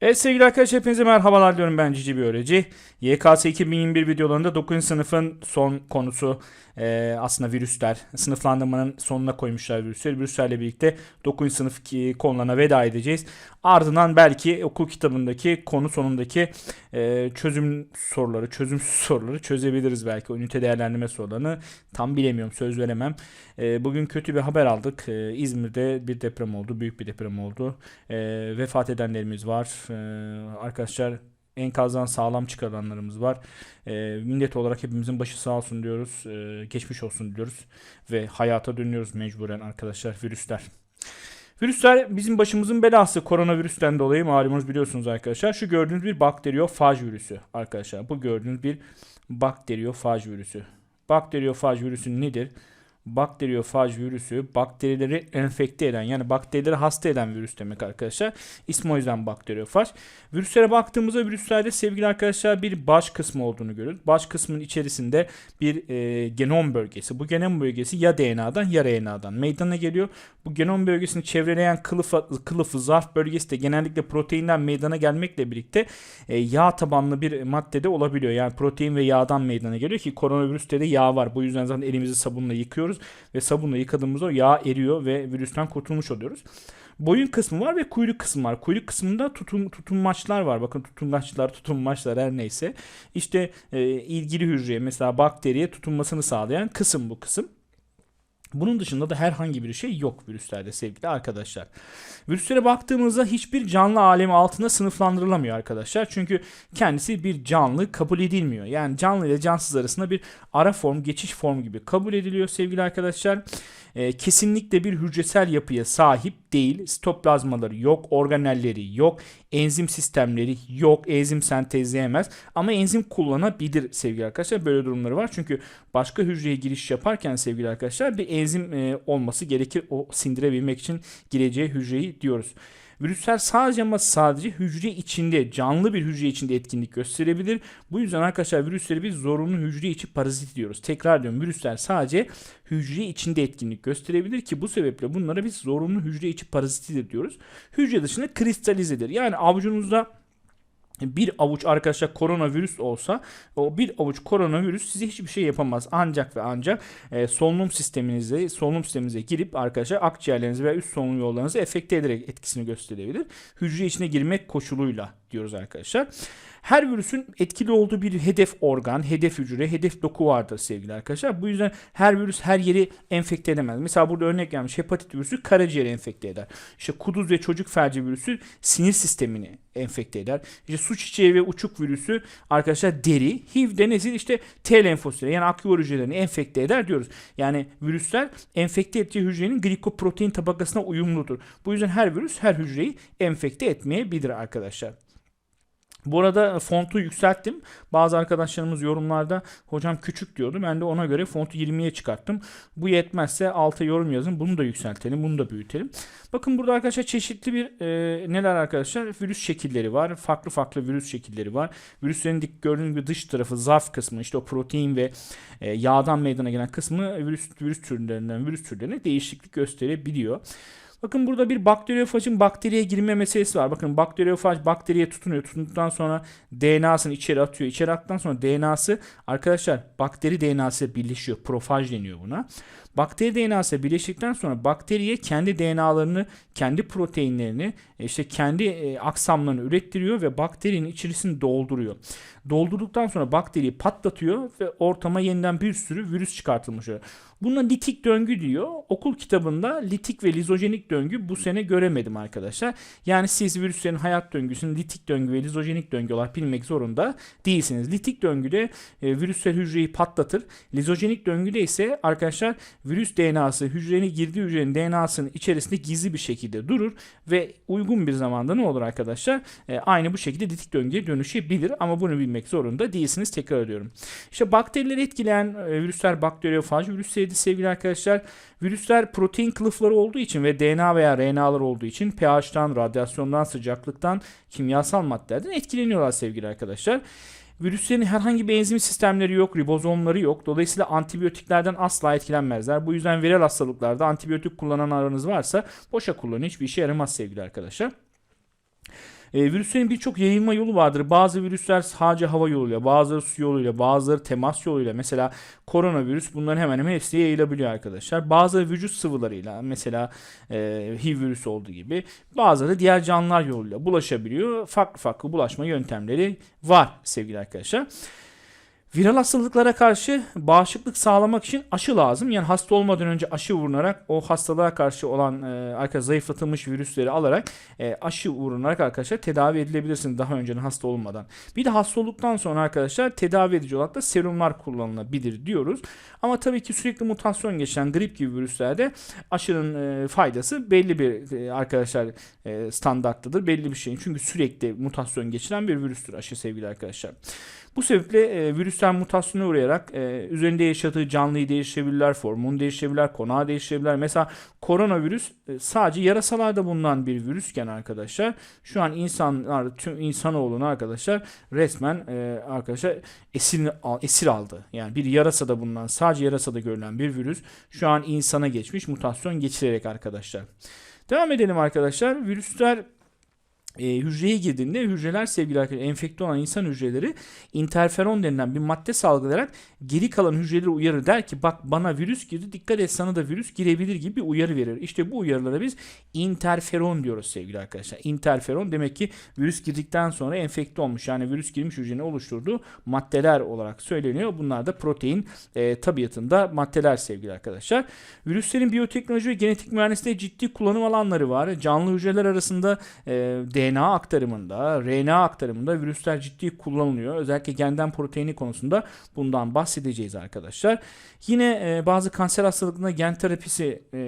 Evet sevgili arkadaşlar hepinize merhabalar diyorum ben Cici bir öğrenci. YKS 2021 videolarında 9. sınıfın son konusu e, aslında virüsler. Sınıflandırmanın sonuna koymuşlar virüsleri. Virüslerle birlikte 9. sınıf konularına veda edeceğiz. Ardından belki okul kitabındaki konu sonundaki e, çözüm soruları, çözümsüz soruları çözebiliriz belki. O ünite değerlendirme sorularını tam bilemiyorum söz veremem. E, bugün kötü bir haber aldık. E, İzmir'de bir deprem oldu. Büyük bir deprem oldu. E, vefat edenlerimiz var. E, arkadaşlar enkazdan sağlam çıkarılanlarımız var. E, millet olarak hepimizin başı sağ olsun diyoruz. E, geçmiş olsun diyoruz. Ve hayata dönüyoruz mecburen arkadaşlar virüsler. Virüsler bizim başımızın belası koronavirüsten dolayı malumunuz biliyorsunuz arkadaşlar. Şu gördüğünüz bir bakteriyofaj virüsü arkadaşlar. Bu gördüğünüz bir bakteriyofaj virüsü. Bakteriyofaj virüsü nedir? Bakteriyofaj virüsü bakterileri enfekte eden yani bakterileri hasta eden virüs demek arkadaşlar. İsmi o yüzden bakteriyofaj. Virüslere baktığımızda virüslerde sevgili arkadaşlar bir baş kısmı olduğunu görüyoruz. Baş kısmın içerisinde bir e, genom bölgesi. Bu genom bölgesi ya DNA'dan ya RNA'dan meydana geliyor. Bu genom bölgesini çevreleyen kılıfı, kılıfı zarf bölgesi de genellikle proteinden meydana gelmekle birlikte e, yağ tabanlı bir maddede olabiliyor. Yani protein ve yağdan meydana geliyor ki koronavirüste de yağ var. Bu yüzden zaten elimizi sabunla yıkıyoruz ve sabunla yıkadığımızda yağ eriyor ve virüsten kurtulmuş oluyoruz. Boyun kısmı var ve kuyruk kısmı var. Kuyruk kısmında tutun, tutunmaçlar var. Bakın tutungaçlar, tutunmaçlar her neyse. İşte e, ilgili hücreye mesela bakteriye tutunmasını sağlayan kısım bu kısım. Bunun dışında da herhangi bir şey yok virüslerde sevgili arkadaşlar. Virüslere baktığımızda hiçbir canlı alemi altında sınıflandırılamıyor arkadaşlar. Çünkü kendisi bir canlı kabul edilmiyor. Yani canlı ile cansız arasında bir ara form, geçiş form gibi kabul ediliyor sevgili arkadaşlar. Ee, kesinlikle bir hücresel yapıya sahip değil. Sitoplazmaları yok, organelleri yok, enzim sistemleri yok, enzim sentezleyemez. Ama enzim kullanabilir sevgili arkadaşlar. Böyle durumları var. Çünkü başka hücreye giriş yaparken sevgili arkadaşlar bir enzim e, olması gerekir o sindirebilmek için gireceği hücreyi diyoruz. Virüsler sadece ama sadece hücre içinde, canlı bir hücre içinde etkinlik gösterebilir. Bu yüzden arkadaşlar virüsleri biz zorunlu hücre içi parazit diyoruz. Tekrar diyorum virüsler sadece hücre içinde etkinlik gösterebilir ki bu sebeple bunlara biz zorunlu hücre içi parazitidir diyoruz. Hücre dışında kristalizedir. Yani avucunuzda bir avuç arkadaşlar koronavirüs olsa o bir avuç koronavirüs size hiçbir şey yapamaz. Ancak ve ancak e, solunum sisteminize solunum sisteminize girip arkadaşlar akciğerlerinizi veya üst solunum yollarınızı efekte ederek etkisini gösterebilir. Hücre içine girmek koşuluyla diyoruz arkadaşlar. Her virüsün etkili olduğu bir hedef organ, hedef hücre, hedef doku vardır sevgili arkadaşlar. Bu yüzden her virüs her yeri enfekte edemez. Mesela burada örnek gelmiş hepatit virüsü karaciğeri enfekte eder. İşte kuduz ve çocuk felci virüsü sinir sistemini enfekte eder. İşte su çiçeği ve uçuk virüsü arkadaşlar deri. HIV de nesil işte T lenfositleri yani aküvar hücrelerini enfekte eder diyoruz. Yani virüsler enfekte ettiği hücrenin glikoprotein tabakasına uyumludur. Bu yüzden her virüs her hücreyi enfekte etmeyebilir arkadaşlar. Bu arada fontu yükselttim. Bazı arkadaşlarımız yorumlarda hocam küçük diyordu. Ben de ona göre fontu 20'ye çıkarttım. Bu yetmezse alta yorum yazın. Bunu da yükseltelim. Bunu da büyütelim. Bakın burada arkadaşlar çeşitli bir e, neler arkadaşlar? Virüs şekilleri var. Farklı farklı virüs şekilleri var. Virüslerin dik gördüğünüz gibi dış tarafı zarf kısmı işte o protein ve e, yağdan meydana gelen kısmı virüs virüs türlerinden virüs türlerine değişiklik gösterebiliyor. Bakın burada bir bakteriyofajın bakteriye girme meselesi var. Bakın bakteriyofaj bakteriye tutunuyor. Tutunduktan sonra DNA'sını içeri atıyor. İçeri attıktan sonra DNA'sı arkadaşlar bakteri DNA'sı birleşiyor. Profaj deniyor buna. Bakteri DNA'sı birleştikten sonra bakteriye kendi DNA'larını, kendi proteinlerini, e, işte kendi e, aksamlarını ürettiriyor ve bakterinin içerisini dolduruyor. Doldurduktan sonra bakteriyi patlatıyor ve ortama yeniden bir sürü virüs çıkartılmış oluyor. Buna litik döngü diyor. Okul kitabında litik ve lizojenik döngü bu sene göremedim arkadaşlar. Yani siz virüslerin hayat döngüsünü litik döngü ve lizojenik döngü olarak bilmek zorunda değilsiniz. Litik döngüde e, virüsler hücreyi patlatır. Lizojenik döngüde ise arkadaşlar virüs DNA'sı hücrenin girdiği hücrenin DNA'sının içerisinde gizli bir şekilde durur ve uygun bir zamanda ne olur arkadaşlar? E, aynı bu şekilde litik döngüye dönüşebilir ama bunu bilmek zorunda değilsiniz. Tekrar ediyorum. İşte bakterileri etkileyen e, virüsler bakteriyofaj virüsleri sevgili arkadaşlar. Virüsler protein kılıfları olduğu için ve DNA veya RNA'lar olduğu için pH'tan, radyasyondan, sıcaklıktan, kimyasal maddelerden etkileniyorlar sevgili arkadaşlar. Virüslerin herhangi bir enzim sistemleri yok, ribozomları yok. Dolayısıyla antibiyotiklerden asla etkilenmezler. Bu yüzden viral hastalıklarda antibiyotik kullanan aranız varsa boşa kullanın. Hiçbir işe yaramaz sevgili arkadaşlar. E, virüslerin birçok yayılma yolu vardır. Bazı virüsler sadece hava yoluyla, bazıları su yoluyla, bazıları temas yoluyla. Mesela koronavirüs bunların hemen hemen hepsi yayılabiliyor arkadaşlar. Bazıları vücut sıvılarıyla mesela e, HIV virüsü olduğu gibi bazıları diğer canlılar yoluyla bulaşabiliyor. Farklı farklı bulaşma yöntemleri var sevgili arkadaşlar. Viral hastalıklara karşı bağışıklık sağlamak için aşı lazım. Yani hasta olmadan önce aşı vurularak o hastalığa karşı olan e, zayıflatılmış virüsleri alarak e, aşı vurularak arkadaşlar tedavi edilebilirsiniz daha önceden hasta olmadan. Bir de hasta olduktan sonra arkadaşlar tedavi edici olarak da serumlar kullanılabilir diyoruz. Ama tabii ki sürekli mutasyon geçen grip gibi virüslerde aşının e, faydası belli bir e, arkadaşlar e, standarttadır. Belli bir şeyin. Çünkü sürekli mutasyon geçiren bir virüstür aşı sevgili arkadaşlar. Bu sebeple e, virüsler mutasyona uğrayarak e, üzerinde yaşadığı canlıyı değiştirebilirler, formunu değiştirebilirler, konağı değiştirebilirler. Mesela koronavirüs e, sadece yarasalarda bulunan bir virüsken arkadaşlar şu an insanlar tüm insanoğlunu arkadaşlar resmen e, arkadaşlar esir, esir aldı. Yani bir yarasada bulunan sadece yarasada görülen bir virüs şu an insana geçmiş mutasyon geçirerek arkadaşlar. Devam edelim arkadaşlar. Virüsler e, hücreye girdiğinde hücreler sevgili arkadaşlar enfekte olan insan hücreleri interferon denilen bir madde salgılayarak geri kalan hücreleri uyarır der ki bak bana virüs girdi dikkat et sana da virüs girebilir gibi bir uyarı verir. İşte bu uyarılara biz interferon diyoruz sevgili arkadaşlar. Interferon demek ki virüs girdikten sonra enfekte olmuş yani virüs girmiş hücrenin oluşturduğu maddeler olarak söyleniyor. Bunlar da protein e, tabiatında maddeler sevgili arkadaşlar. Virüslerin biyoteknoloji ve genetik mühendisliğinde ciddi kullanım alanları var. Canlı hücreler arasında e, DNA aktarımında, RNA aktarımında virüsler ciddi kullanılıyor. Özellikle genden proteini konusunda bundan bahsedeceğiz arkadaşlar. Yine e, bazı kanser hastalıklarında gen terapisi e,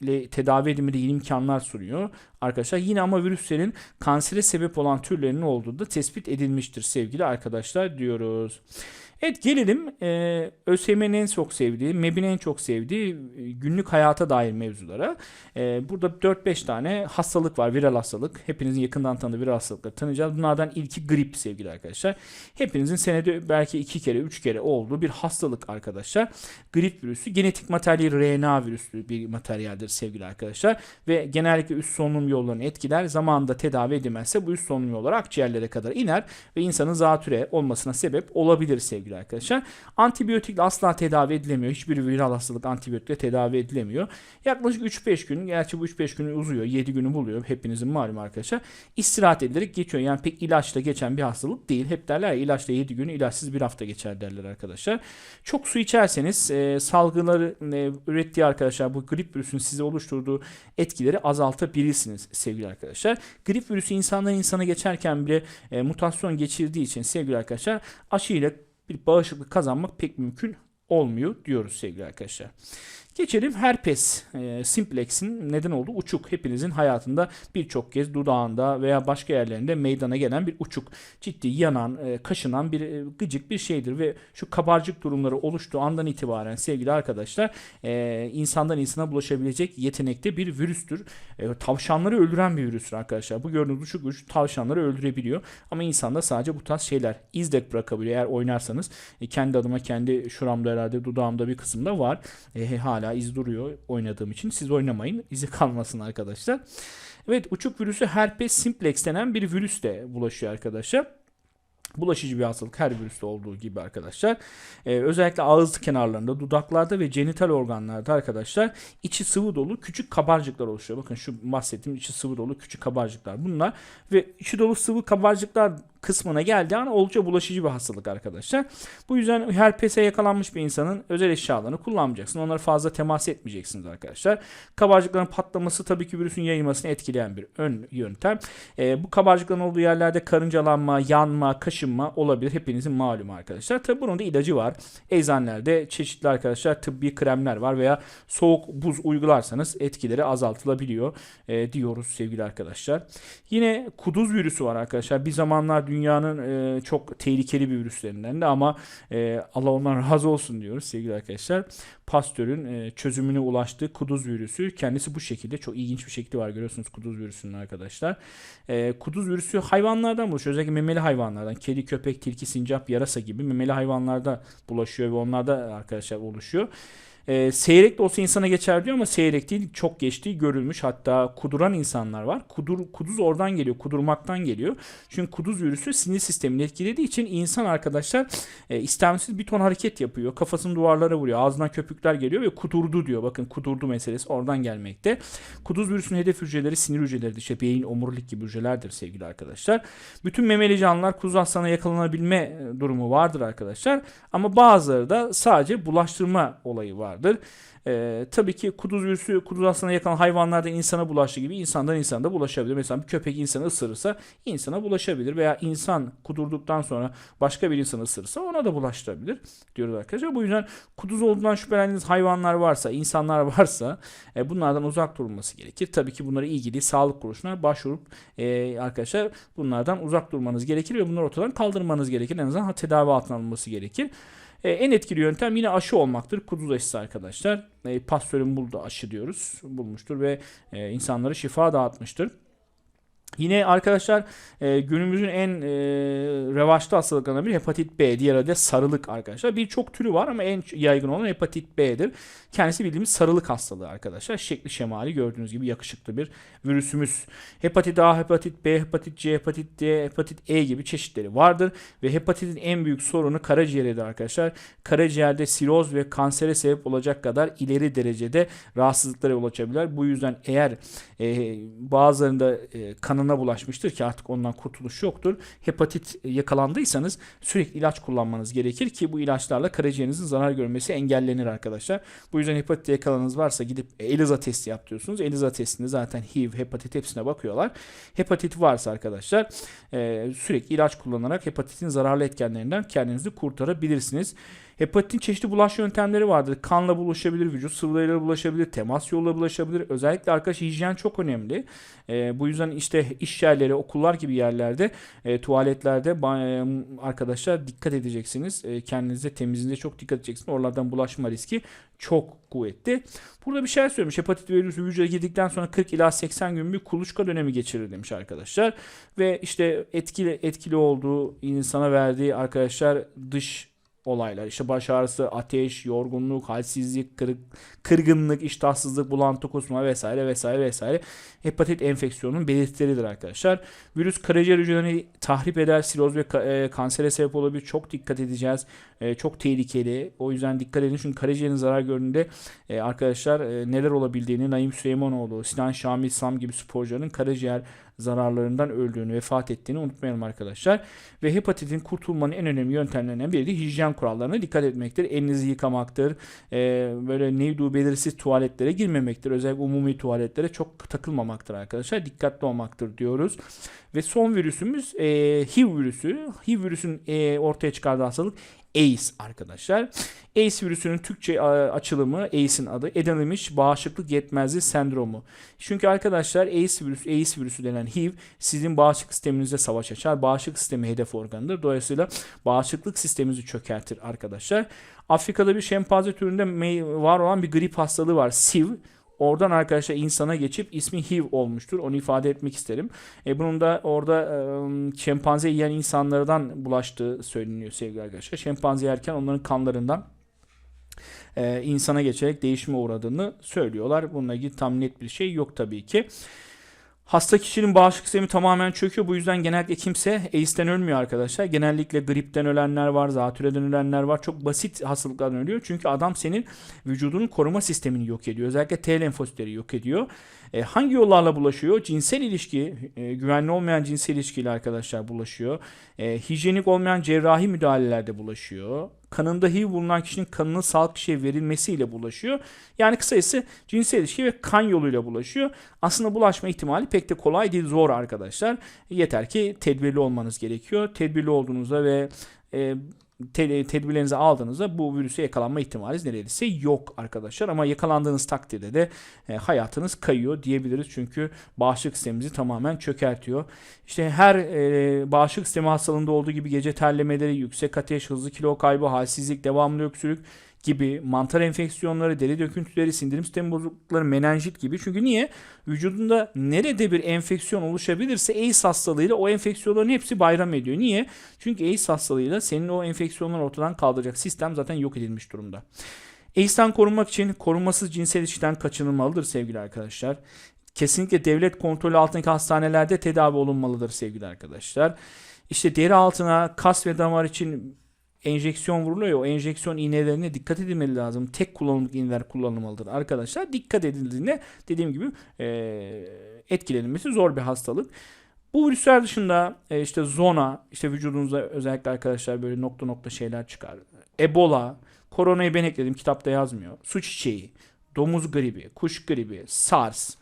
ile tedavi edilmede yeni imkanlar sunuyor arkadaşlar. Yine ama virüslerin kansere sebep olan türlerinin olduğu da tespit edilmiştir sevgili arkadaşlar diyoruz. Evet gelelim e, ÖSYM'nin en çok sevdiği, MEB'in en çok sevdiği e, günlük hayata dair mevzulara. E, burada 4-5 tane hastalık var, viral hastalık. Hepinizin yakından tanıdığı viral hastalıkları tanıyacağız. Bunlardan ilki grip sevgili arkadaşlar. Hepinizin senede belki 2 kere, 3 kere olduğu bir hastalık arkadaşlar. Grip virüsü genetik materyali RNA virüslü bir materyaldir sevgili arkadaşlar. Ve genellikle üst solunum yollarını etkiler. Zamanında tedavi edilmezse bu üst solunum yolları akciğerlere kadar iner ve insanın zatüre olmasına sebep olabilir sevgili arkadaşlar. Antibiyotikle asla tedavi edilemiyor. Hiçbir viral hastalık antibiyotikle tedavi edilemiyor. Yaklaşık 3-5 gün, gerçi bu 3-5 günü uzuyor. 7 günü buluyor. Hepinizin malum arkadaşlar. İstirahat edilerek geçiyor. Yani pek ilaçla geçen bir hastalık değil. Hep derler ya ilaçla 7 günü, ilaçsız bir hafta geçer derler arkadaşlar. Çok su içerseniz e, salgıları e, ürettiği arkadaşlar bu grip virüsünün size oluşturduğu etkileri azaltabilirsiniz sevgili arkadaşlar. Grip virüsü insandan insana geçerken bile e, mutasyon geçirdiği için sevgili arkadaşlar aşı ile bir bağışıklık kazanmak pek mümkün olmuyor diyoruz sevgili arkadaşlar. Geçelim herpes e, simplex'in neden olduğu uçuk. Hepinizin hayatında birçok kez dudağında veya başka yerlerinde meydana gelen bir uçuk. Ciddi yanan, e, kaşınan bir e, gıcık bir şeydir ve şu kabarcık durumları oluştuğu andan itibaren sevgili arkadaşlar e, insandan insana bulaşabilecek yetenekte bir virüstür. E, tavşanları öldüren bir virüstür arkadaşlar. Bu gördüğünüz uçuk virüs tavşanları öldürebiliyor ama insanda sadece bu tarz şeyler izlek bırakabiliyor. Eğer oynarsanız e, kendi adıma kendi şuramda herhalde dudağımda bir kısımda var. E, hala iz duruyor oynadığım için. Siz oynamayın. izi kalmasın arkadaşlar. Evet uçuk virüsü herpes simplex denen bir virüs de bulaşıyor arkadaşlar. Bulaşıcı bir hastalık her virüste olduğu gibi arkadaşlar. Ee, özellikle ağız kenarlarında, dudaklarda ve genital organlarda arkadaşlar içi sıvı dolu küçük kabarcıklar oluşuyor. Bakın şu bahsettiğim içi sıvı dolu küçük kabarcıklar bunlar. Ve içi dolu sıvı kabarcıklar kısmına geldiği an oldukça bulaşıcı bir hastalık arkadaşlar. Bu yüzden herpese yakalanmış bir insanın özel eşyalarını kullanmayacaksın. Onlara fazla temas etmeyeceksiniz arkadaşlar. Kabarcıkların patlaması tabii ki virüsün yayılmasını etkileyen bir ön yöntem. E, bu kabarcıkların olduğu yerlerde karıncalanma, yanma, kaşınma olabilir. Hepinizin malumu arkadaşlar. Tabii bunun da ilacı var. Eczanelerde çeşitli arkadaşlar tıbbi kremler var veya soğuk buz uygularsanız etkileri azaltılabiliyor e, diyoruz sevgili arkadaşlar. Yine kuduz virüsü var arkadaşlar. Bir zamanlar dünyanın e, çok tehlikeli bir virüslerinden de ama e, Allah ondan razı olsun diyoruz sevgili arkadaşlar. Pasteur'ün e, çözümüne ulaştığı kuduz virüsü kendisi bu şekilde çok ilginç bir şekli var görüyorsunuz kuduz virüsünün arkadaşlar. E, kuduz virüsü hayvanlardan bulaşıyor. Özellikle memeli hayvanlardan. Kedi, köpek, tilki, sincap, yarasa gibi memeli hayvanlarda bulaşıyor ve onlarda arkadaşlar oluşuyor. E, seyrek de olsa insana geçer diyor ama seyrek değil çok geçtiği görülmüş. Hatta kuduran insanlar var. Kudur, kuduz oradan geliyor. Kudurmaktan geliyor. Çünkü kuduz virüsü sinir sistemini etkilediği için insan arkadaşlar e, istemsiz bir ton hareket yapıyor. Kafasını duvarlara vuruyor. Ağzından köpükler geliyor ve kudurdu diyor. Bakın kudurdu meselesi oradan gelmekte. Kuduz virüsünün hedef hücreleri sinir hücreleridir. İşte beyin, omurilik gibi hücrelerdir sevgili arkadaşlar. Bütün memeli canlılar kuduz hastalığına yakalanabilme e, durumu vardır arkadaşlar. Ama bazıları da sadece bulaştırma olayı vardır. Ee, tabii ki kuduz virüsü kuduz hastalığına yakalan hayvanlardan insana bulaştığı gibi insandan insana bulaşabilir. Mesela bir köpek insanı ısırırsa insana bulaşabilir veya insan kudurduktan sonra başka bir insanı ısırırsa ona da bulaştırabilir diyoruz arkadaşlar. Bu yüzden kuduz olduğundan şüphelendiğiniz hayvanlar varsa, insanlar varsa e, bunlardan uzak durulması gerekir. Tabii ki bunları ilgili sağlık kuruluşuna başvurup e, arkadaşlar bunlardan uzak durmanız gerekir ve bunları ortadan kaldırmanız gerekir. En azından tedavi altına alınması gerekir. E, en etkili yöntem yine aşı olmaktır. Kuduz aşısı arkadaşlar. E, Pasteur'ün bulduğu aşı diyoruz. Bulmuştur ve e, insanlara şifa dağıtmıştır. Yine arkadaşlar e, günümüzün en e, revaçta hastalıklarından biri hepatit B. Diğer adı sarılık arkadaşlar. Birçok türü var ama en yaygın olan hepatit B'dir. Kendisi bildiğimiz sarılık hastalığı arkadaşlar. Şekli şemali gördüğünüz gibi yakışıklı bir virüsümüz. Hepatit A, hepatit B, hepatit C, hepatit D, hepatit E gibi çeşitleri vardır. Ve hepatitin en büyük sorunu karaciğeridir arkadaşlar. Karaciğerde siroz ve kansere sebep olacak kadar ileri derecede rahatsızlıklara yol açabilir. Bu yüzden eğer e, bazılarında e, kanına bulaşmıştır ki artık ondan kurtuluş yoktur. Hepatit yakalandıysanız sürekli ilaç kullanmanız gerekir ki bu ilaçlarla karaciğerinizin zarar görmesi engellenir arkadaşlar. Bu yüzden hepatit yakalanınız varsa gidip ELISA testi yaptırıyorsunuz. ELISA testinde zaten HIV, hepatit hepsine bakıyorlar. Hepatit varsa arkadaşlar e, sürekli ilaç kullanarak hepatitin zararlı etkenlerinden kendinizi kurtarabilirsiniz. Hepatitin çeşitli bulaş yöntemleri vardır. Kanla bulaşabilir, vücut sıvılarıyla bulaşabilir, temas yoluyla bulaşabilir. Özellikle arkadaş hijyen çok önemli. E, bu yüzden işte iş yerleri, okullar gibi yerlerde, e, tuvaletlerde e, arkadaşlar dikkat edeceksiniz. E, kendinize temizliğinize çok dikkat edeceksiniz. Oralardan bulaşma riski çok kuvvetli. Burada bir şey söylemiş. Hepatit virüsü vücuda girdikten sonra 40 ila 80 gün bir kuluçka dönemi geçirir demiş arkadaşlar. Ve işte etkili etkili olduğu insana verdiği arkadaşlar dış olaylar. İşte baş ağrısı, ateş, yorgunluk, halsizlik, kırık, kırgınlık, iştahsızlık, bulantı, kusma vesaire vesaire vesaire hepatit enfeksiyonunun belirtileridir arkadaşlar. Virüs karaciğer hücrelerini tahrip eder, siroz ve e, kansere sebep olabilir. Çok dikkat edeceğiz. E, çok tehlikeli. O yüzden dikkat edin çünkü karaciğerin zarar gördüğünde e, arkadaşlar neler olabildiğini Naim Süleymanoğlu, Sinan Şamil Sam gibi sporcuların karaciğer zararlarından öldüğünü, vefat ettiğini unutmayalım arkadaşlar. Ve hepatitin kurtulmanın en önemli yöntemlerinden biri de hijyen kurallarına dikkat etmektir. Elinizi yıkamaktır. E, böyle nevdu belirsiz tuvaletlere girmemektir. Özellikle umumi tuvaletlere çok takılmamaktır arkadaşlar. Dikkatli olmaktır diyoruz. Ve son virüsümüz e, HIV virüsü. HIV virüsün e, ortaya çıkardığı hastalık AIDS arkadaşlar. AIDS virüsünün Türkçe açılımı AIDS'in adı edinilmiş bağışıklık yetmezliği sendromu. Çünkü arkadaşlar AIDS virüsü, AIDS virüsü denen HIV sizin bağışıklık sisteminizde savaş açar. Bağışıklık sistemi hedef organıdır. Dolayısıyla bağışıklık sisteminizi çökertir arkadaşlar. Afrika'da bir şempanze türünde var olan bir grip hastalığı var. SIV. Oradan arkadaşlar insana geçip ismi HIV olmuştur. Onu ifade etmek isterim. E, bunun da orada e, şempanze yiyen insanlardan bulaştığı söyleniyor sevgili arkadaşlar. Şempanze yerken onların kanlarından e, insana geçerek değişime uğradığını söylüyorlar. Bununla ilgili tam net bir şey yok tabii ki. Hasta kişinin bağışıklık sistemi tamamen çöküyor. Bu yüzden genellikle kimse AIDS'ten ölmüyor arkadaşlar. Genellikle gripten ölenler var, zatürreden ölenler var. Çok basit hastalıklardan ölüyor. Çünkü adam senin vücudunun koruma sistemini yok ediyor. Özellikle T lenfositleri yok ediyor. E, hangi yollarla bulaşıyor? Cinsel ilişki, e, güvenli olmayan cinsel ilişkiyle arkadaşlar bulaşıyor. E, hijyenik olmayan cerrahi müdahalelerde bulaşıyor. Kanında HIV bulunan kişinin kanının sağlık kişiye verilmesiyle bulaşıyor. Yani kısacası cinsel ilişki ve kan yoluyla bulaşıyor. Aslında bulaşma ihtimali pek de kolay değil, zor arkadaşlar. Yeter ki tedbirli olmanız gerekiyor. Tedbirli olduğunuzda ve e, tedbirlerinizi aldığınızda bu virüse yakalanma ihtimaliniz neredeyse yok arkadaşlar. Ama yakalandığınız takdirde de e, hayatınız kayıyor diyebiliriz. Çünkü bağışıklık sistemimizi tamamen çökertiyor. İşte her e, bağışıklık sistemi hastalığında olduğu gibi gece terlemeleri, yüksek ateş, hızlı kilo kaybı, halsizlik, devamlı öksürük, gibi mantar enfeksiyonları, deri döküntüleri, sindirim sistemi bozuklukları, menenjit gibi. Çünkü niye? Vücudunda nerede bir enfeksiyon oluşabilirse AIDS hastalığıyla o enfeksiyonların hepsi bayram ediyor. Niye? Çünkü AIDS hastalığıyla senin o enfeksiyonları ortadan kaldıracak sistem zaten yok edilmiş durumda. AIDS'ten korunmak için korunmasız cinsel ilişkiden kaçınılmalıdır sevgili arkadaşlar. Kesinlikle devlet kontrolü altındaki hastanelerde tedavi olunmalıdır sevgili arkadaşlar. İşte deri altına kas ve damar için enjeksiyon vuruluyor o enjeksiyon iğnelerine dikkat edilmeli lazım. Tek kullanımlık iğneler kullanılmalıdır arkadaşlar. Dikkat edildiğinde dediğim gibi eee, etkilenmesi zor bir hastalık. Bu virüsler dışında e, işte zona, işte vücudunuzda özellikle arkadaşlar böyle nokta nokta şeyler çıkar. Ebola, koronayı ben ekledim kitapta yazmıyor. Su çiçeği, domuz gribi, kuş gribi, SARS,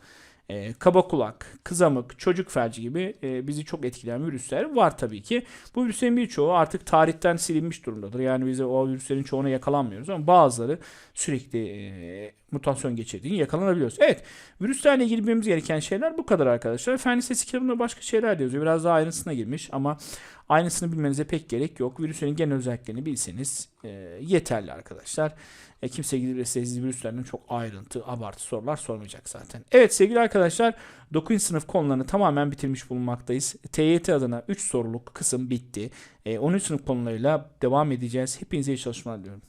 e, kaba kulak, kızamık, çocuk felci gibi e, bizi çok etkileyen virüsler var tabii ki. Bu virüslerin birçoğu artık tarihten silinmiş durumdadır. Yani biz o virüslerin çoğuna yakalanmıyoruz ama bazıları sürekli e, mutasyon geçirdiğini yakalanabiliyoruz. Evet, virüslerle ilgili bilmemiz gereken şeyler bu kadar arkadaşlar. Fen Lisesi kitabında başka şeyler de yazıyor. Biraz daha ayrıntısına girmiş ama aynısını bilmenize pek gerek yok. Virüslerin genel özelliklerini bilseniz e, yeterli arkadaşlar. E, kimse gidip size virüslerden çok ayrıntı, abartı sorular sormayacak zaten. Evet sevgili arkadaşlar 9. sınıf konularını tamamen bitirmiş bulunmaktayız. TYT adına 3 soruluk kısım bitti. E, 13 sınıf konularıyla devam edeceğiz. Hepinize iyi çalışmalar diliyorum.